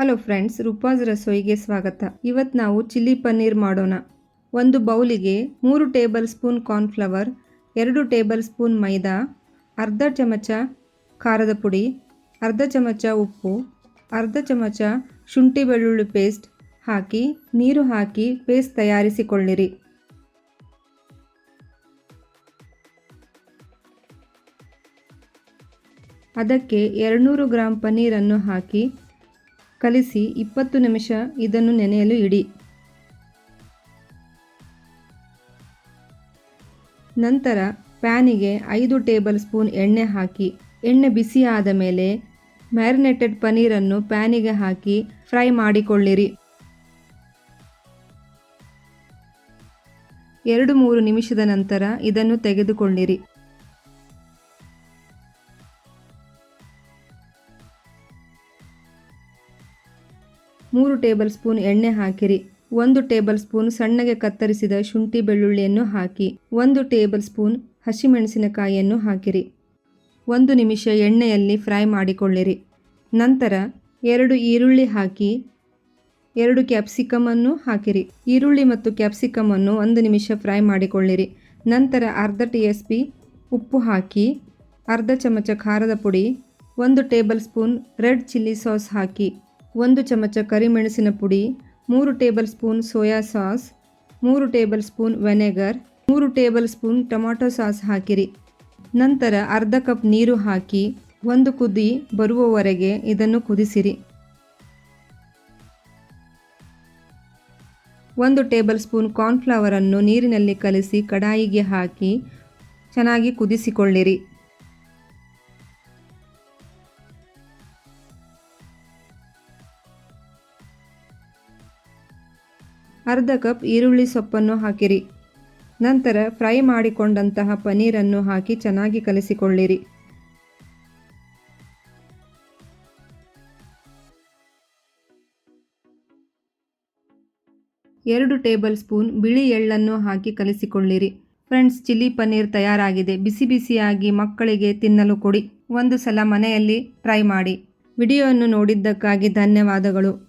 Hello friends Roopa's ರಸೋಯಿಗೆ ಸ್ವಾಗತ. ಇವತ್ತು ನಾವು ಚಿಲ್ಲಿ ಪನ್ನೀರ್ ಮಾಡೋಣ. ಒಂದು ಬೌಲಿಗೆ ಮೂರು ಟೇಬಲ್ ಸ್ಪೂನ್ ಕಾರ್ನ್ಫ್ಲವರ್, ಎರಡು ಟೇಬಲ್ ಸ್ಪೂನ್ ಮೈದಾ, ಅರ್ಧ ಚಮಚ ಖಾರದ ಪುಡಿ, ಅರ್ಧ ಚಮಚ ಉಪ್ಪು, ಅರ್ಧ ಚಮಚ ಶುಂಠಿ ಬೆಳ್ಳುಳ್ಳಿ ಪೇಸ್ಟ್ ಹಾಕಿ, ನೀರು ಹಾಕಿ ಪೇಸ್ಟ್ ತಯಾರಿಸಿಕೊಳ್ಳಿರಿ. ಅದಕ್ಕೆ ಎರಡುನೂರು ಗ್ರಾಂ ಪನ್ನೀರನ್ನು ಹಾಕಿ ಕಲಿಸಿ ಇಪ್ಪತ್ತು ನಿಮಿಷ ಇದನ್ನು ನೆನೆಯಲು ಇಡಿ. ನಂತರ ಪ್ಯಾನಿಗೆ ಐದು ಟೇಬಲ್ ಸ್ಪೂನ್ ಎಣ್ಣೆ ಹಾಕಿ, ಎಣ್ಣೆ ಬಿಸಿ ಆದ ಮೇಲೆ ಮ್ಯಾರಿನೇಟೆಡ್ ಪನೀರನ್ನು ಪ್ಯಾನಿಗೆ ಹಾಕಿ ಫ್ರೈ ಮಾಡಿಕೊಳ್ಳಿರಿ. ಎರಡು ಮೂರು ನಿಮಿಷದ ನಂತರ ಇದನ್ನು ತೆಗೆದುಕೊಳ್ಳಿರಿ. ಮೂರು ಟೇಬಲ್ ಸ್ಪೂನ್ ಎಣ್ಣೆ ಹಾಕಿರಿ. ಒಂದು ಟೇಬಲ್ ಸ್ಪೂನ್ ಸಣ್ಣಗೆ ಕತ್ತರಿಸಿದ ಶುಂಠಿ ಬೆಳ್ಳುಳ್ಳಿಯನ್ನು ಹಾಕಿ. ಒಂದು ಟೇಬಲ್ ಸ್ಪೂನ್ ಹಸಿಮೆಣಸಿನಕಾಯಿಯನ್ನು ಹಾಕಿರಿ. ಒಂದು ನಿಮಿಷ ಎಣ್ಣೆಯಲ್ಲಿ ಫ್ರೈ ಮಾಡಿಕೊಳ್ಳಿರಿ. ನಂತರ ಎರಡು ಈರುಳ್ಳಿ ಹಾಕಿ ಎರಡು ಕ್ಯಾಪ್ಸಿಕಮನ್ನು ಹಾಕಿರಿ. ಈರುಳ್ಳಿ ಮತ್ತು ಕ್ಯಾಪ್ಸಿಕಮನ್ನು ಒಂದು ನಿಮಿಷ ಫ್ರೈ ಮಾಡಿಕೊಳ್ಳಿರಿ. ನಂತರ ಅರ್ಧ ಟಿ ಎಸ್ ಪಿ ಉಪ್ಪು ಹಾಕಿ, ಅರ್ಧ ಚಮಚ ಖಾರದ ಪುಡಿ, ಒಂದು tablespoon red chilli sauce ಹಾಕಿ. ಒಂದು ಚಮಚ ಕರಿಮೆಣಸಿನ ಪುಡಿ, ಮೂರು ಟೇಬಲ್ ಸ್ಪೂನ್ ಸೋಯಾ ಸಾಸ್, ಮೂರು ಟೇಬಲ್ ಸ್ಪೂನ್ ವೆನೆಗರ್, ಮೂರು ಟೇಬಲ್ ಸ್ಪೂನ್ ಟೊಮಾಟೊ ಸಾಸ್ ಹಾಕಿರಿ. ನಂತರ ಅರ್ಧ ಕಪ್ ನೀರು ಹಾಕಿ ಒಂದು ಕುದಿ ಬರುವವರೆಗೆ ಇದನ್ನು ಕುದಿಸಿರಿ. ಒಂದು ಟೇಬಲ್ ಸ್ಪೂನ್ ಕಾರ್ನ್ಫ್ಲವರನ್ನು ನೀರಿನಲ್ಲಿ ಕಲಸಿ ಕಡಾಯಿಗೆ ಹಾಕಿ ಚೆನ್ನಾಗಿ ಕುದಿಸಿಕೊಳ್ಳಿರಿ. ಅರ್ಧ ಕಪ್ ಈರುಳ್ಳಿ ಸೊಪ್ಪನ್ನು ಹಾಕಿರಿ. ನಂತರ ಫ್ರೈ ಮಾಡಿಕೊಂಡಂತಹ ಪನ್ನೀರನ್ನು ಹಾಕಿ ಚೆನ್ನಾಗಿ ಕಲಿಸಿಕೊಳ್ಳಿರಿ. ಎರಡು ಟೇಬಲ್ ಸ್ಪೂನ್ ಬಿಳಿ ಎಳ್ಳನ್ನು ಹಾಕಿ ಕಲಿಸಿಕೊಳ್ಳಿರಿ. ಫ್ರೆಂಡ್ಸ್, ಚಿಲ್ಲಿ ಪನ್ನೀರ್ ತಯಾರಾಗಿದೆ. ಬಿಸಿ ಬಿಸಿಯಾಗಿ ಮಕ್ಕಳಿಗೆ ತಿನ್ನಲು ಕೊಡಿ. ಒಂದು ಸಲ ಮನೆಯಲ್ಲಿ ಟ್ರೈ ಮಾಡಿ. ವಿಡಿಯೋವನ್ನು ನೋಡಿದ್ದಕ್ಕಾಗಿ ಧನ್ಯವಾದಗಳು.